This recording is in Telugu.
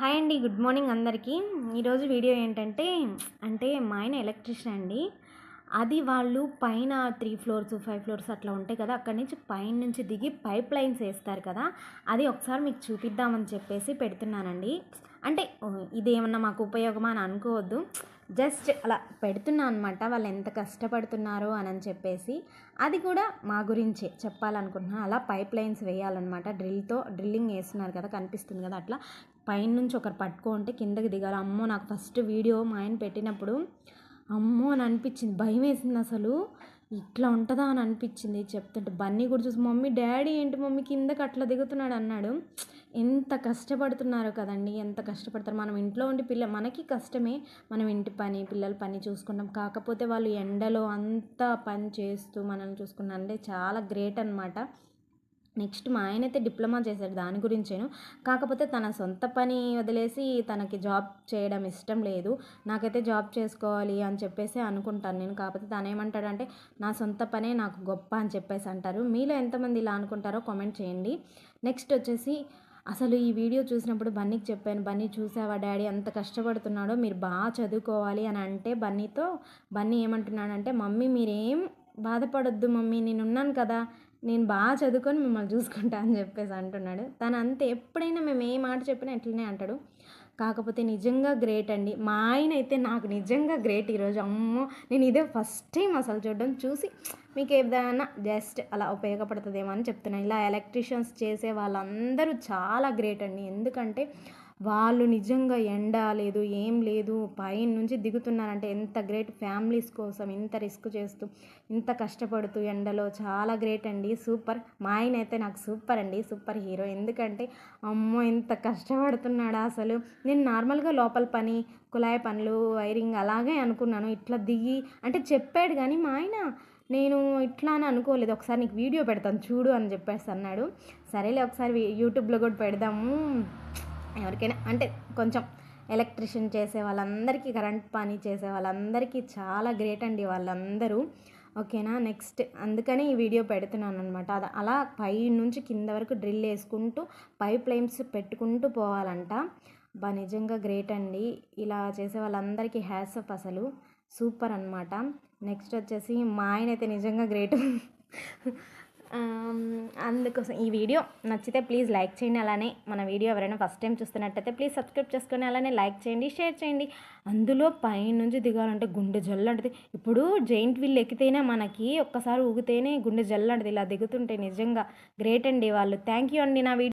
హాయ్ అండి గుడ్ మార్నింగ్ అందరికీ. ఈరోజు వీడియో ఏంటంటే అంటే మా ఆయన ఎలక్ట్రిషియన్ అండి. అది వాళ్ళు పైన త్రీ ఫ్లోర్స్ ఫైవ్ ఫ్లోర్స్ అట్లా ఉంటాయి కదా అక్కడి నుంచి పైన నుంచి దిగి పైప్ లైన్స్ వేస్తారు కదా అది ఒకసారి మీకు చూపిద్దామని చెప్పేసి పెడుతున్నానండి. అంటే ఇదేమన్నా మాకు ఉపయోగమా అని అనుకోవద్దు. జస్ట్ అలా పెడుతున్నా అనమాట వాళ్ళు ఎంత కష్టపడుతున్నారో అని అని చెప్పేసి. అది కూడా మా గురించే చెప్పాలనుకుంటున్నాను అలా పైప్ లైన్స్ వేయాలన్నమాట. డ్రిల్తో డ్రిల్లింగ్ వేస్తున్నారు కదా కనిపిస్తుంది కదా అట్లా. పైన నుంచి ఒకరు పట్టుకుంటే కిందకి దిగాలి. అమ్మో నాకు ఫస్ట్ వీడియో మా ఆయన పెట్టినప్పుడు అమ్మో అని అనిపించింది. భయం వేసింది అసలు. ఇట్లా ఉంటుందా అని అనిపించింది. చెప్తుంటే బన్నీ కూడా చూసి మమ్మీ డాడీ ఏంటి మమ్మీ కిందకి అట్లా దిగుతున్నాడు అన్నాడు. ఎంత కష్టపడుతున్నారు కదండి ఎంత కష్టపడతారు. మనం ఇంట్లో ఉండి పిల్ల మనకి కష్టమే. మనం ఇంటి పని పిల్లల పని చూసుకుంటాం కాకపోతే వాళ్ళు ఎండలో అంతా పని చేస్తూ మనల్ని చూసుకున్నా అంటే చాలా గ్రేట్ అనమాట నెక్స్ట్ మా ఆయన అయితే డిప్లొమా చేశాడు దాని గురించేను. కాకపోతే తన సొంత పని వదిలేసి తనకి జాబ్ చేయడం ఇష్టం లేదు. నాకైతే జాబ్ చేసుకోవాలి అని చెప్పేసి అనుకుంటాను నేను. కాకపోతే తను ఏమంటాడంటే నా సొంత పనే నాకు గొప్ప అని చెప్పేసి అంటారు. మీలో ఎంతమంది ఇలా అనుకుంటారో కామెంట్ చేయండి. నెక్స్ట్ వచ్చేసి అసలు ఈ వీడియో చూసినప్పుడు బన్నీకి చెప్పాను బన్నీ చూసావా డాడీ? అంత కష్టపడుతున్నాడో మీరు బాగా చదువుకోవాలి అని అంటే బన్నీతో బన్నీ ఏమంటున్నాడంటే మమ్మీ మీరేం బాధపడొద్దు మమ్మీ నేను ఉన్నాను కదా నేను బాగా చదువుకొని మిమ్మల్ని చూసుకుంటా అని చెప్పేసి అంటున్నాడు. తను అంతే ఎప్పుడైనా మేము ఏ మాట చెప్పినా ఇట్లనే అంటాడు. కాకపోతే నిజంగా గ్రేట్ అండి. మా ఆయన అయితే నాకు నిజంగా గ్రేట్ ఈరోజు. అమ్మో నేను ఇదే ఫస్ట్ టైం అసలు చూడడం. చూసి మీకు ఏదైనా జస్ట్ అలా ఉపయోగపడుతుందేమో అని చెప్తున్నాను ఇలా ఎలక్ట్రీషియన్స్ చేసే వాళ్ళందరూ చాలా గ్రేట్ అండి. ఎందుకంటే వాళ్ళు నిజంగా ఎండ లేదు ఏం లేదు పైన నుంచి దిగుతున్నారంటే ఎంత గ్రేట్ ఫ్యామిలీస్ కోసం ఇంత రిస్క్ చేస్తూ ఇంత కష్టపడుతూ ఎండలో. చాలా గ్రేట్ అండి. సూపర్. మా ఆయన అయితే నాకు సూపర్ అండి. Super hero. ఎందుకంటే అమ్మో ఇంత కష్టపడుతున్నాడా అసలు. నేను నార్మల్గా లోపల పని కుళాయి పనులు వైరింగ్ అలాగే అనుకున్నాను. ఇట్లా దిగి అంటే చెప్పాడు కానీ మా ఆయన నేను ఇట్లా అని అనుకోలేదు. ఒకసారి నీకు వీడియో పెడతాను. చూడు అని చెప్పేసి అన్నాడు. సరేలే ఒకసారి యూట్యూబ్లో కూడా పెడదాము. ఎవరికైనా అంటే కొంచెం ఎలక్ట్రిషియన్ చేసే వాళ్ళందరికీ కరెంట్ పని చేసే వాళ్ళందరికీ చాలా గ్రేట్ అండి వాళ్ళందరూ. ఓకేనా? నెక్స్ట్ అందుకని ఈ వీడియో పెడుతున్నాను అనమాట అది అలా పై నుంచి కింద వరకు డ్రిల్ వేసుకుంటూ పైప్ లైన్స్ పెట్టుకుంటూ పోవాలంట. బా నిజంగా గ్రేట్ అండి. ఇలా చేసే వాళ్ళందరికీ హ్యాట్స్ అసలు సూపర్ అనమాట నెక్స్ట్ వచ్చేసి మా ఆయన అయితే నిజంగా గ్రేట్. అందుకోసం ఈ వీడియో నచ్చితే ప్లీజ్ లైక్ చేయండి. అలానే మన వీడియో ఎవరైనా ఫస్ట్ టైం చూస్తున్నట్టయితే ప్లీజ్ సబ్స్క్రైబ్ చేసుకొని అలానే లైక్ చేయండి షేర్ చేయండి. అందులో పైనుంచి దిగాలంటే గుండె జల్లంటది. ఇప్పుడు జైంట్ వీల్ ఎక్కితేనే మనకి ఒక్కసారి ఊగితేనే గుండె జల్లంటది. ఇలా దిగుతుంటే నిజంగా గ్రేట్ అండి వాళ్ళు. థ్యాంక్ యూ అండి నా వీడియో.